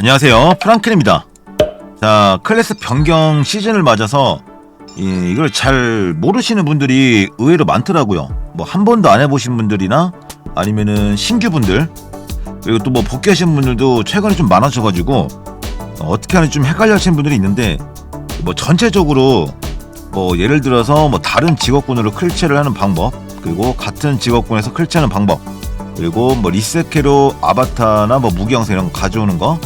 안녕하세요. 프랑클입니다. 자 클래스 변경 시즌을 맞아서 이, 이걸 잘 모르시는 분들이 의외로 많더라고요. 뭐 한 번도 안 해보신 분들이나 아니면은 신규 분들 그리고 또 뭐 복귀하신 분들도 최근에 좀 많아져가지고 어, 어떻게 하는지 좀 헷갈려 하시는 분들이 있는데 뭐 전체적으로 뭐 예를 들어서 뭐 다른 직업군으로 클체를 하는 방법 그리고 같은 직업군에서 클체하는 방법 그리고 뭐 리셋캐로 아바타나 뭐 무기 영상 이런 거 가져오는 거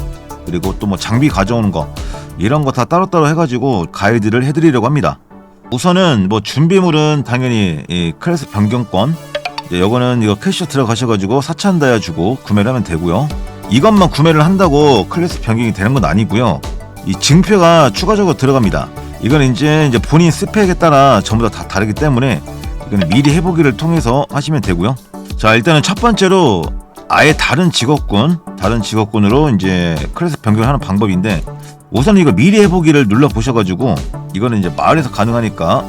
그리고 또 뭐 장비 가져오는 거 이런 거 다 따로따로 해가지고 가이드를 해드리려고 합니다. 우선은 뭐 준비물은 당연히 이 클래스 변경권 이제 요거는 이거 캐시 들어가셔가지고 4천 다이아 주고 구매를 하면 되고요. 이것만 구매를 한다고 클래스 변경이 되는 건 아니고요. 이 증표가 추가적으로 들어갑니다. 이건 이제 이제 본인 스펙에 따라 전부 다, 다 다르기 때문에 이건 미리 해보기를 통해서 하시면 되고요. 자 일단은 첫 번째로 아예 다른 직업군, 다른 직업군으로 이제 클래스 변경하는 방법인데 우선 이거 미리 해보기를 눌러 보셔가지고 이거는 이제 마을에서 가능하니까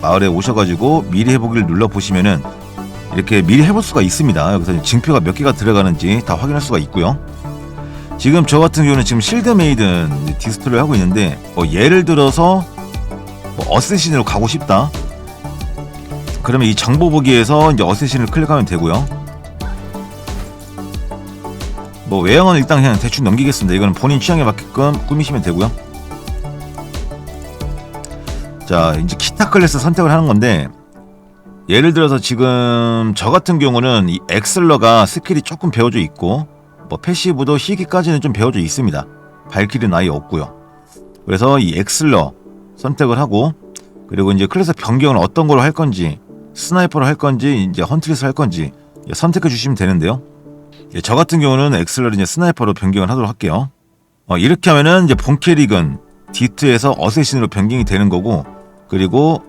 마을에 오셔가지고 미리 해보기를 눌러 보시면은 이렇게 미리 해볼 수가 있습니다. 여기서 증표가 몇 개가 들어가는지 다 확인할 수가 있고요. 지금 저 같은 경우는 지금 실드 메이든 디스플레이를 하고 있는데 뭐 예를 들어서 뭐 어쌔신으로 가고 싶다. 그러면 이 정보 보기에서 이제 어쌔신을 클릭하면 되고요. 뭐 외형은 일단 그냥 대충 넘기겠습니다. 이거는 본인 취향에 맞게끔 꾸미시면 되고요. 자, 이제 기타 클래스 선택을 하는 건데 예를 들어서 지금 저 같은 경우는 이 엑슬러가 스킬이 조금 배워져 있고 뭐 패시브도 희귀까지는 좀 배워져 있습니다. 발길은 아예 없고요. 그래서 이 엑슬러 선택을 하고 그리고 이제 클래스 변경을 어떤 걸로 할 건지 스나이퍼로 할 건지 이제 헌트리스 할 건지 선택해 주시면 되는데요. 예, 저 같은 경우는 엑슬러를 이제 스나이퍼로 변경을 하도록 할게요. 어, 이렇게 하면은 이제 본 캐릭은 D2에서 어쌔신으로 변경이 되는 거고 그리고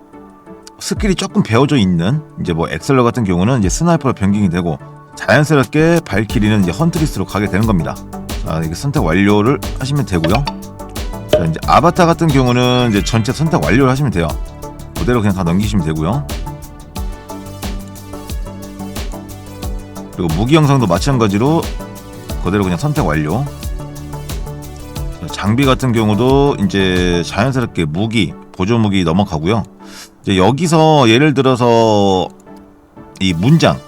스킬이 조금 배워져 있는 이제 뭐 엑셀러 같은 경우는 이제 스나이퍼로 변경이 되고 자연스럽게 발키리는 이제 헌트리스로 가게 되는 겁니다. 자, 이게 선택 완료를 하시면 되고요. 자, 이제 아바타 같은 경우는 이제 전체 선택 완료를 하시면 돼요. 그대로 그냥 다 넘기시면 되고요. 그리고 무기 영상도 마찬가지로 그대로 그냥 선택 완료. 자, 장비 같은 경우도 이제 자연스럽게 무기, 보조 무기 넘어가고요. 이제 여기서 예를 들어서 이 문장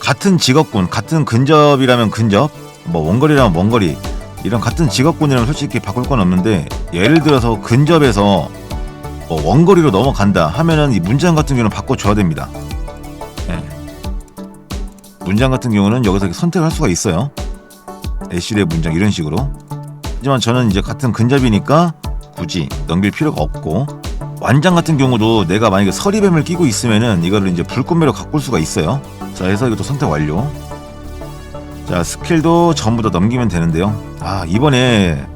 같은 직업군, 같은 근접이라면 근접, 뭐 원거리라면 원거리 이런 같은 직업군이라면 솔직히 바꿀 건 없는데 예를 들어서 근접에서 뭐 원거리로 넘어간다 하면은 이 문장 같은 경우는 바꿔줘야 됩니다. 예. 문장 같은 경우는 여기서 선택할 수가 있어요. 애쉬의 문장 이런 식으로. 하지만 저는 이제 같은 근접이니까 굳이 넘길 필요가 없고 완장 같은 경우도 내가 만약에 서리뱀을 끼고 있으면은 이거를 이제 불꽃매로 가꿀 수가 있어요. 자, 해서 이것도 선택 완료. 자, 스킬도 전부 다 넘기면 되는데요. 아, 이번에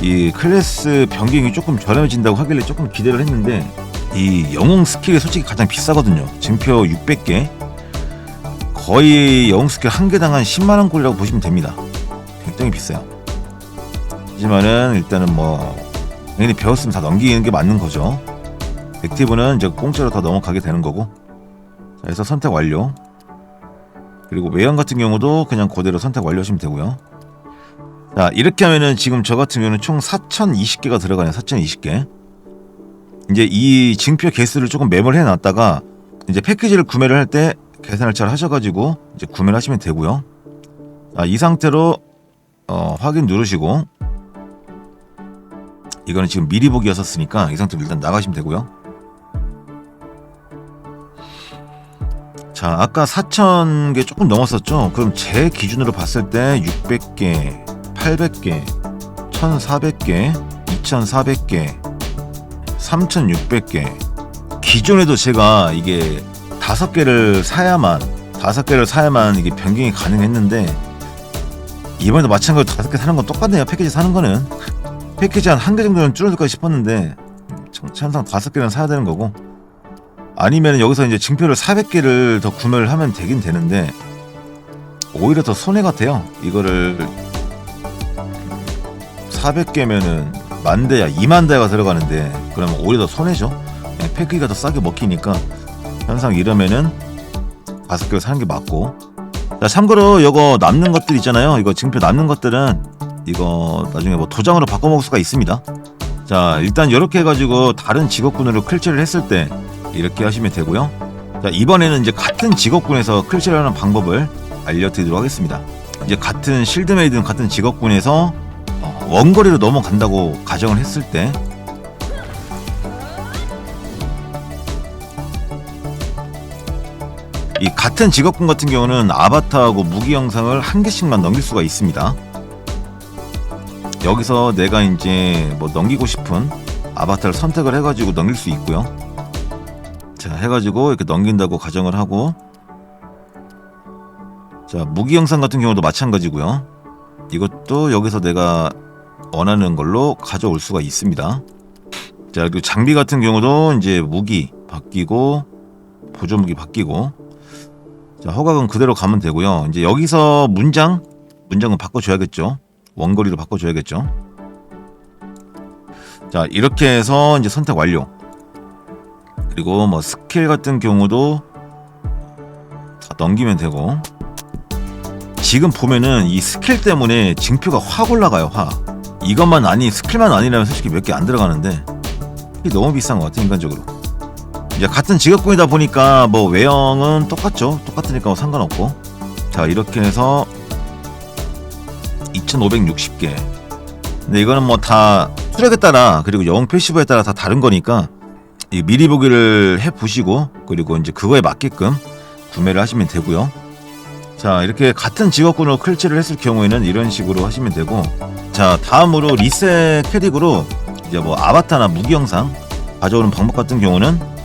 이 클래스 변경이 조금 저렴해진다고 하길래 조금 기대를 했는데 이 영웅 스킬이 솔직히 가장 비싸거든요. 증표 600개. 거의 영웅 스킬 한 개당 한 10만 원꼴이라고 보시면 됩니다. 굉장히 비싸요. 하지만은 일단은 뭐 당연히 배웠으면 다 넘기는 게 맞는 거죠. 액티브는 이제 공짜로 다 넘어가게 되는 거고. 자, 그래서 선택 완료. 그리고 외형 같은 경우도 그냥 그대로 선택 완료하시면 되고요. 자, 이렇게 하면은 지금 저 같은 경우는 총 4,020개가 들어가네요. 4,020개. 이제 이 증표 개수를 조금 메모를 해놨다가 이제 패키지를 구매를 할 때 계산을 잘 하셔가지고 이제 구매를 하시면 되고요. 자, 이 상태로 어, 확인 누르시고 이거는 지금 미리 보기였었으니까 이 상태로 일단 나가시면 되고요. 자, 아까 4,000개 조금 넘었었죠? 그럼 제 기준으로 봤을 때 600개, 800개, 1,400개, 2,400개, 3,600개. 기존에도 제가 이게 다섯 개를 사야만, 다섯 개를 사야만 이게 변경이 가능했는데 이번에도 마찬가지로 다섯 개 사는 건 똑같네요. 패키지 사는 거는. 패키지 한 한 개 정도는 줄어들까 싶었는데 항상 다섯 개는 사야 되는 거고 아니면 여기서 이제 증표를 400개를 더 구매를 하면 되긴 되는데 오히려 더 손해 같아요. 이거를 400개면은 만 대야 2만 대가 들어가는데 그러면 오히려 더 손해죠. 네, 패키지가 더 싸게 먹히니까 항상 이러면은 개를 사는 게 맞고 자 참고로 이거 남는 것들 있잖아요. 이거 증표 남는 것들은 이거 나중에 뭐 도장으로 바꿔 먹을 수가 있습니다. 자 일단 이렇게 해가지고 다른 직업군으로 클치를 했을 때 이렇게 하시면 되고요. 자 이번에는 이제 같은 직업군에서 클치를 하는 방법을 알려드리도록 하겠습니다. 이제 같은 실드메이든 같은 직업군에서 어, 원거리로 넘어간다고 가정을 했을 때 이 같은 직업군 같은 경우는 아바타하고 무기 영상을 한 개씩만 넘길 수가 있습니다. 여기서 내가 이제 뭐 넘기고 싶은 아바타를 선택을 해가지고 넘길 수 있고요. 자, 해가지고 이렇게 넘긴다고 가정을 하고 자, 무기 영상 같은 경우도 마찬가지고요. 이것도 여기서 내가 원하는 걸로 가져올 수가 있습니다. 자, 그리고 장비 같은 경우도 이제 무기 바뀌고 보조 무기 바뀌고 자, 허각은 그대로 가면 되고요. 이제 여기서 문장 문장은 바꿔줘야겠죠. 원거리로 바꿔줘야겠죠. 자, 이렇게 해서 이제 선택 완료. 그리고 뭐 스킬 같은 경우도 다 넘기면 되고 지금 보면은 이 스킬 때문에 징표가 확 올라가요 확 이것만 아니 스킬만 아니라면 솔직히 몇 개 안 들어가는데 너무 비싼 것 같아 인간적으로 이제 같은 직업군이다 보니까 뭐 외형은 똑같죠. 똑같으니까 뭐 상관없고. 자 이렇게 해서 2560개. 근데 이거는 뭐 다 수력에 따라 그리고 영웅 패시브에 따라 다 다른 거니까 이 미리 보기를 해 보시고 그리고 이제 그거에 맞게끔 구매를 하시면 되고요. 자 이렇게 같은 직업군으로 클치를 했을 경우에는 이런 식으로 하시면 되고. 자 다음으로 리셋 캐릭으로 이제 뭐 아바타나 무기 영상 가져오는 방법 같은 경우는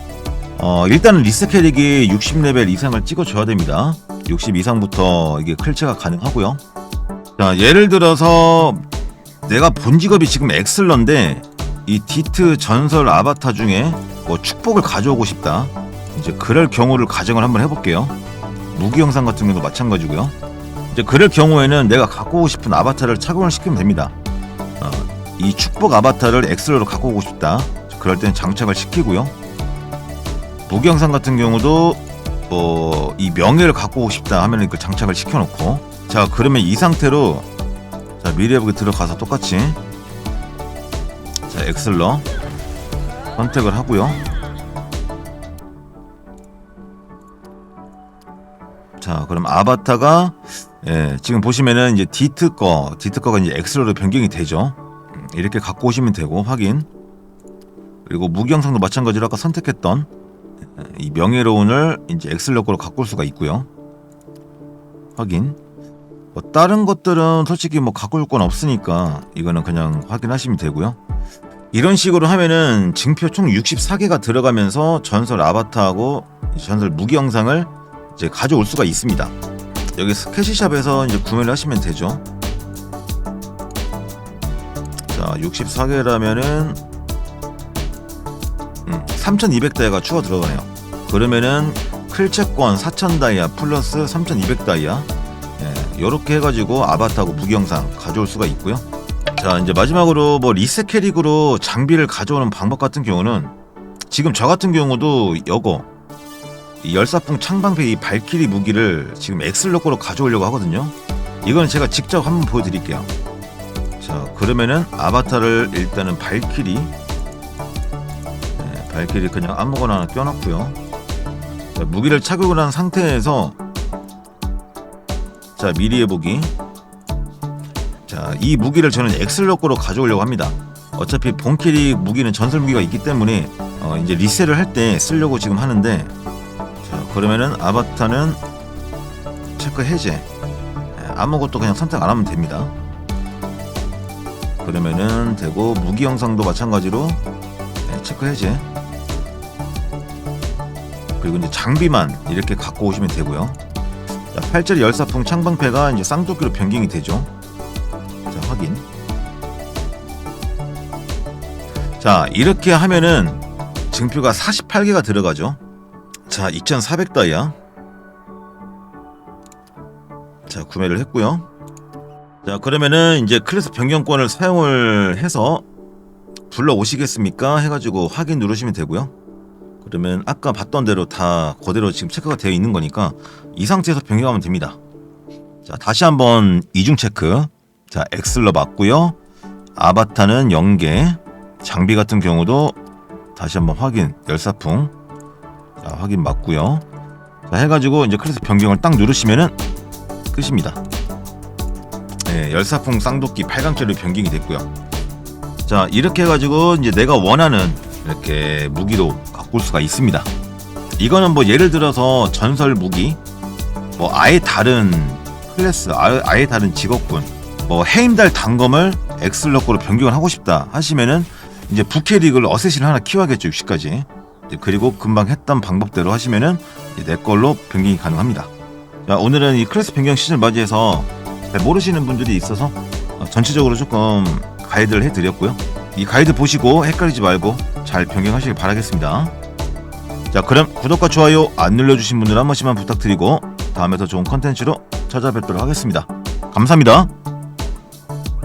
어 일단은 리셋 캐릭이 60레벨 이상을 찍어줘야 됩니다. 60 이상부터 이게 클치가 가능하고요. 자 예를 들어서 내가 본 직업이 지금 엑슬러인데 이 디트 전설 아바타 중에 뭐 축복을 가져오고 싶다. 이제 그럴 경우를 가정을 한번 해볼게요. 무기 영상 같은 경우도 마찬가지고요. 이제 그럴 경우에는 내가 갖고 오고 싶은 아바타를 착용을 시키면 됩니다. 어, 이 축복 아바타를 엑슬러로 갖고 오고 싶다. 그럴 때는 장착을 시키고요. 무기 영상 같은 경우도 뭐이 명예를 갖고 싶다 하면 그 장착을 시켜놓고 자 그러면 이 상태로 자 미래북에 들어가서 똑같이 자 엑슬러 선택을 하고요. 자, 그럼 아바타가 예, 지금 보시면은 이제 디트 거, 디트 거가 이제 엑스로로 변경이 되죠. 음, 이렇게 갖고 오시면 되고 확인. 그리고 무기 영상도 마찬가지로 아까 선택했던 예, 이 명예로운을 이제 엑슬로 거로 갖고 올 수가 있고요. 확인. 뭐 다른 것들은 솔직히 뭐올건 없으니까 이거는 그냥 확인하시면 되고요. 이런 식으로 하면은 증표 총 64개가 들어가면서 전설 아바타하고 전설 무기 영상을 이제 가져올 수가 있습니다. 여기 스케치샵에서 이제 구매를 하시면 되죠. 자, 64개라면은 음, 3,200다이아가 추가 들어가네요. 그러면은 클채권 4,000다이아 플러스 3,200다이아 예, 요렇게 해가지고 아바타하고 무기 영상 가져올 수가 있고요. 자 이제 마지막으로 뭐 리셋 캐릭으로 장비를 가져오는 방법 같은 경우는 지금 저 같은 경우도 여거 이 열사풍 창방패 이 발키리 무기를 지금 엑슬로코로 가져오려고 하거든요. 이건 제가 직접 한번 보여드릴게요. 자 그러면은 아바타를 일단은 발키리 네, 발키리 그냥 아무거나 하나 껴놨고요. 자, 무기를 착용을 한 상태에서 자 미리 해보기 자, 이 무기를 저는 엑슬로코로 가져오려고 합니다. 어차피 본캐리 무기는 전설 무기가 있기 때문에 어, 이제 리셋을 할 때 쓰려고 지금 하는데 자, 그러면은 아바타는 체크 해제 예, 아무것도 그냥 선택 안 하면 됩니다. 그러면은 되고 무기 영상도 마찬가지로 예, 체크 해제 그리고 이제 장비만 이렇게 갖고 오시면 되고요. 자, 팔자리 열사풍 창방패가 이제 쌍도끼로 변경이 되죠. 자, 확인. 자, 이렇게 하면은 증표가 48개가 들어가죠. 자, 2,400다이아. 자, 구매를 했고요. 자, 그러면은 이제 클래스 변경권을 사용을 해서 불러 오시겠습니까? 해가지고 확인 누르시면 되고요. 그러면 아까 봤던 대로 다 그대로 지금 체크가 되어 있는 거니까 이 상태에서 변경하면 됩니다. 자, 다시 한번 이중 체크. 자 엑슬러 맞고요. 아바타는 연계. 장비 같은 경우도 다시 한번 확인. 열사풍. 자 확인 맞고요. 자 해가지고 이제 클래스 변경을 딱 누르시면은 끝입니다. 네, 열사풍 쌍도끼 8강짜리 변경이 됐고요. 자 이렇게 해가지고 이제 내가 원하는 이렇게 무기로 바꿀 수가 있습니다. 이거는 뭐 예를 들어서 전설 무기, 뭐 아예 다른 클래스, 아예, 아예 다른 직업군, 뭐 해임달 단검을 엑슬러거로 변경을 하고 싶다 하시면은 이제 부캐릭을 어쌔신을 하나 키워야겠죠 60까지. 그리고 금방 했던 방법대로 하시면은 내 걸로 변경이 가능합니다. 자, 오늘은 이 클래스 변경 시즌을 맞이해서 잘 모르시는 분들이 있어서 어, 전체적으로 조금 가이드를 해드렸고요. 이 가이드 보시고 헷갈리지 말고 잘 변경하시길 바라겠습니다. 자, 그럼 구독과 좋아요 안 눌러주신 분들 한 번씩만 부탁드리고 다음에 더 좋은 컨텐츠로 찾아뵙도록 하겠습니다. 감사합니다.